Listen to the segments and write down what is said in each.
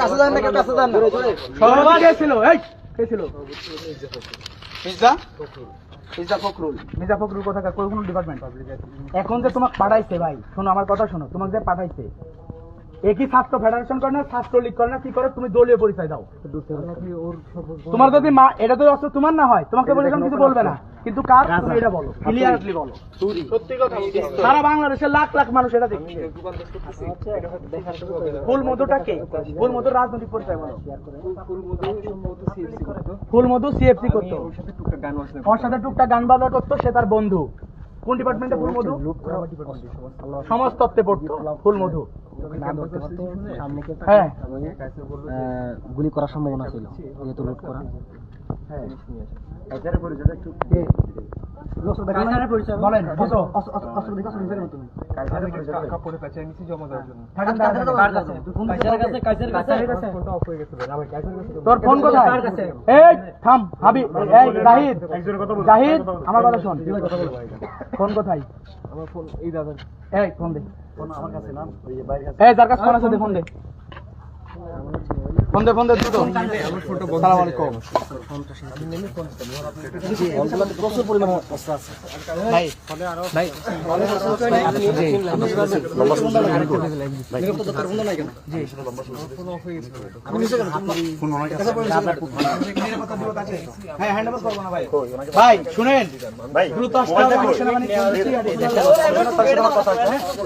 কাছে যান না কাছে যান না। সবাই এই এখন যে তোমাকে পাঠাইছে ভাই শোনো আমার কথা শোনো তোমাকে যে পাঠাইছে একই ছাত্র ফেডারেশন করে না ছাত্র লীগ করে না কি করে? তুমি দলীয় পরিচয় দাও। তোমার যদি মা এটা তো অস্ত্র তোমার না হয় তোমাকে বলে কিছু বলবে না। কিন্তু কার? তুমি এটা বলো। ক্লিয়ারলি বলো। সত্যি কথা সারা বাংলাদেশের লাখ লাখ মানুষ এটা দেখছে। ফুল মধুটা কে? ফুল মধুর রাজনৈতিক পরিচয় বলো। ফুল মধু সিএফসি করতো। ওর সাথে টুকটাক গান বাজা করতো সে তার বন্ধু। কোন ডিপার্টমেন্টে ফুল মধু? সমাজ পড়তো ফুল মধু। হ্যাঁ। গুলি করার সম্ভাবনা ছিল যেহেতু লুট করা। বলেন বসো। থাকেন তাড়াতাড়ি। তোর ফোন কোথায়? এই থাম হাবি এই জাহিদ। জাহিদ আমার কথা শোন। ফোন কোথায়? এই ফোন দে। এই যার কাছে ফোন আছে দে ফোন দে। ফোন দে ফোন দে সালাম আলাইকুম প্রচুর পরিমাণে আছে ভাই ভাই হ্যাঁ হ্যান্ড ওভার করব না ভাই ভাই শুনেন দ্রুত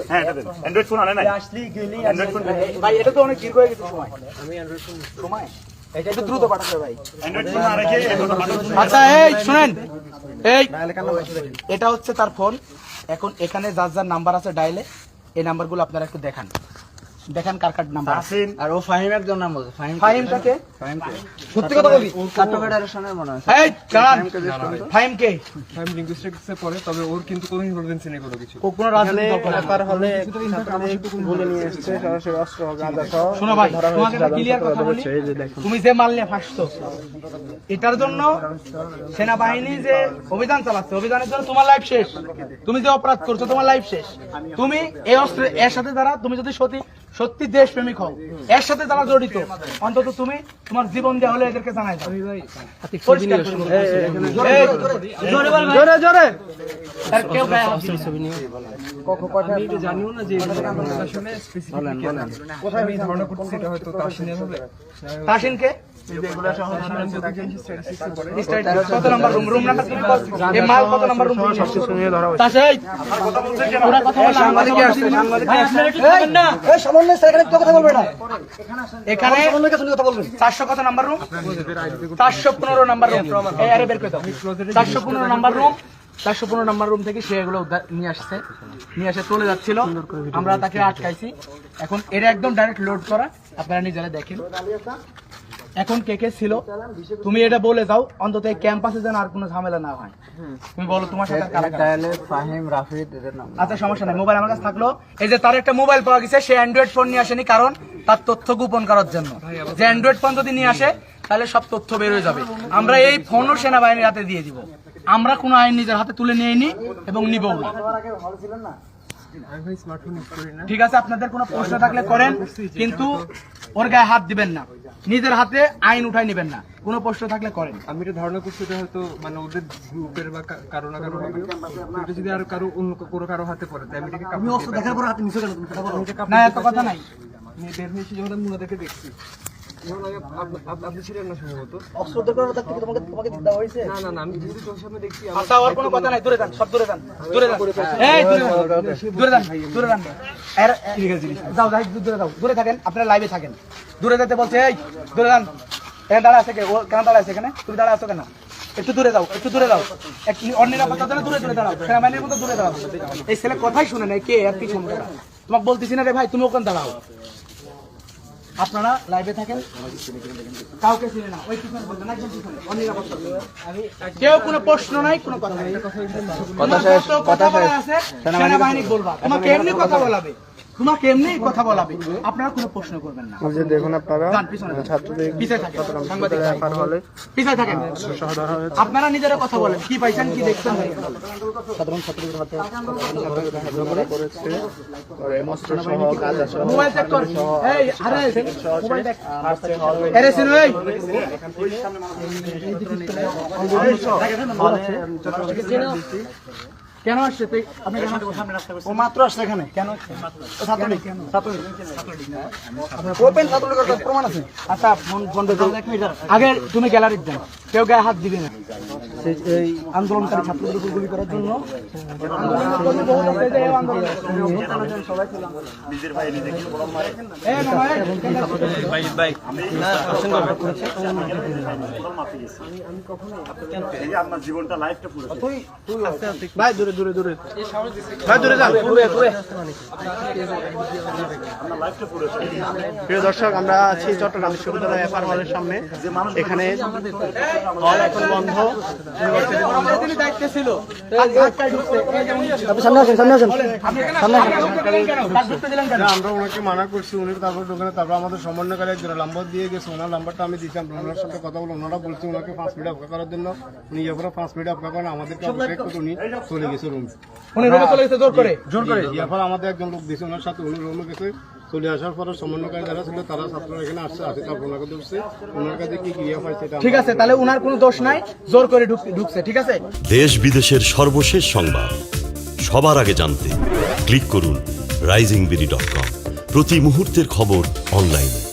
হ্যাঁ অ্যান্ড্রয়েড ফোন আনে ভাই এটা তো অনেক দীর্ঘ হয়ে গেছে সময় সময়? এটা একটু দ্রুত পাঠাতে ভাই। অ্যান্ড্রয়েড ফোন আর রেখে এখন মানুষ আচ্ছা এই শুনেন এই এটা হচ্ছে তার ফোন এখন এখানে যার যার নাম্বার আছে ডাইলে এই নাম্বারগুলো আপনারা একটু দেখান। দেখান কার কার নাম্বার আসিন আর ও ফাহিমের জন্য বলছে। ফাহিম ফাহিমটাকে সত্যি কথা বলি মনে হয়। এই কান। ফাহিম কে? লিঙ্গুইস্টিক্সে পড়ে তবে ওর কিন্তু কোনো ইনভলভেন্সি নেই কোনো কিছু। কোনো না। হলে বলে নিয়ে এসছে সরাসরি অস্ত্র গাঁজা সহ শোনো ভাই তোমাকে একটা ক্লিয়ার কথা বলি। তুমি যে মাল নিয়ে ফাঁসছো এটার জন্য সেনাবাহিনী যে অভিযান চালাচ্ছে অভিযানের জন্য তোমার লাইফ শেষ। তুমি যে অপরাধ করছ তোমার লাইফ শেষ। তুমি এই অস্ত্র এর সাথে দ্বারা তুমি যদি সত্যি সত্যি দেশপ্রেমিক হও। এর সাথে যারা জড়িত অন্তত তুমি তোমার জীবন দেওয়া হলে এদেরকে জানাই দাও। তাসিনকে কত নাম্বার রুম রুম নাম্বার এই মাল কত নাম্বার রুম তাসিন ওরা কথা বলে সাংবাদিক আসছে সাংবাদিক না। এই সামান্য স্যার এখানে কথা বলবে না। এখানে অন্য কাছে কথা বলবেন। চারশো কত নাম্বার রুম চারশো পনেরো নাম্বার রুম এই আরে বের করে দাও। চারশো পনেরো নাম্বার রুম চারশো পনেরো নাম্বার রুম থেকে সে এগুলো উদ্ধার- নিয়ে আসছে। নিয়ে এসে চলে যাচ্ছিল। আমরা তাকে আটকাইছি। এখন এটা একদম ডাইরেক্ট লোড করা। আপনারা নিজেরা দেখেন। এখন কে কে ছিল? তুমি এটা বলে দাও অন্তত এই ক্যাম্পাসে যেন আর কোনো ঝামেলা না হয়। তুমি বলো তোমার সাথে কারা কারা? ডায়ালে ফাহিম রাফিদ আচ্ছা সমস্যা নাই মোবাইল আমার কাছে থাকল। এই যে তার একটা মোবাইল পাওয়া গেছে সে অ্যান্ড্রয়েড ফোন নিয়ে আসেনি কারণ তার তথ্য গোপন করার জন্য। যে অ্যান্ড্রয়েড ফোন যদি নিয়ে আসে তাহলে সব তথ্য বের হয়ে যাবে। আমরা এই ফোনও সেনাবাহিনীর হাতে দিয়ে দিব। আমরা কোনো আইন নিজের হাতে তুলে নিয়ে নি এবং নিবও না আমি ঠিক আছে আপনাদের কোনো প্রশ্ন থাকলে করেন কিন্তু ওর গায়ে হাত দিবেন না। নিজের হাতে আইন উঠাই নেবেন না। কোনো প্রশ্ন থাকলে করেন। আমি এটা ধারণা করছি এটা হয়তো মানে ওদের গ্রুপের বা কারও না কারও হবে। এটা যদি আর কারও অন্য কোনো কারও হাতে পড়ে তাই আমি এটাকে তুমি অস্ত্র দেখার পর হাতে নিছো কেন তুমি কথা বলো। না এত কথা নাই। নিয়ে বের হয়ে এসে যখন আমি মুনাদেরকে দেখছি আপনি ছিলেন না সম্ভবত? অস্ত্র দেখার পর থেকে তোমাকে তোমাকে দেওয়া হয়েছে? না না না আমি যেহেতু তোর সামনে দেখছি আচ্ছা ওর কোনো কথা নাই দূরে যান সব দূরে যান দূরে যান। এই দূরে যান দূরে যান দূরে যান। যাও যাই দূরে যাও। দূরে থাকেন আপনারা লাইভে থাকেন। দূরে যেতে বলছে এই দূরে যান। এখানে দাঁড়া আছে কে? ও কেন দাঁড়া আছে এখানে? তুমি দাঁড়া আছো কেন? একটু দূরে যাও একটু দূরে যাও। নিরাপত্তার দূরে দূরে দাঁড়াও। মতো দূরে দাঁড়াও। এই ছেলে কথাই শুনে নাই কে আর কি তোমাকে বলতেছি না রে ভাই তুমি ওখানে দাঁড়াও। আপনারা লাইভে থাকেন। কাউকে চিনে না। ওই পিছনে বলবেন একদম পিছনে। অনিরাপদ আমি কেউ কোনো প্রশ্ন নাই কোনো কথা কথা কথা। আছে, সেনাবাহিনী বলবা। তোমাকে এমনি কথা বলাবে। তোমাকে এমনি কথা বলাবে। আপনারা কোনো প্রশ্ন করবেন না। যে দেখুন আপনারা। ছাত্রদের পিছিয়ে থাকেন। সাংবাদিক পিছিয়ে থাকেন। আপনারা নিজেরা কথা বলেন। কি পাইছেন কি দেখছেন? সাধারণ ছাত্রদের হাতে করেছে অস্ত্র সহ গাঁজা সহ মোবাইল চেক কর এই আরে মোবাইল দেখ আরে সিনু এই। কেন আসছে? আপনি কেন ও মাত্র আসছে এখানে? কেন? ছাত্রলীগ। ছাত্রলীগ। ওপেন ছাত্রলীগের প্রমাণ আছে। আচ্ছা ফোন আগে তুমি গ্যালারির যান কেউ গায়ে হাত দিবে না। এই আন্দোলনকারী ছাত্রদের উপর গুলি করার জন্য। দর্শক, আমরা আছি চট্টগ্রাম বিশ্ববিদ্যালয় সামনে। এখন বন্ধ। আমরা ওনাকে মানা করছি উনি তারপর দোকানে তারপর আমাদের সমন্বয়কারী একজন নাম্বার দিয়ে গেছে ওনার নাম্বারটা আমি ওনার সাথে কথা বলে ওনারা বলছে ওনাকে পাঁচ মিনিট অপেক্ষা করার জন্য উনি পাঁচ মিনিট অপেক্ষা করেন আমাদেরকে অপেক্ষা করে উনি চলে গেছে রুমে উনি রুমে চলে গেছে জোর করে জোর করে এরপর আমাদের একজন লোক দিয়েছে ওনার সাথে উনি রুমে গেছে চলে আসার পরে সমন্বয়কারী যারা ছিল তারা ছাত্ররা এখানে আসছে আসে তার ওনাকে ধরছে। ওনার কাছে কি ক্রিয়া পাইছে এটা ঠিক আছে তাহলে ওনার কোনো দোষ নাই জোর করে ঢুকছে ঠিক আছে? দেশ বিদেশের সর্বশেষ সংবাদ। সবার আগে জানতে ক্লিক করুন রাইজিং বিডি ডট কম। প্রতি মুহূর্তের খবর অনলাইনে।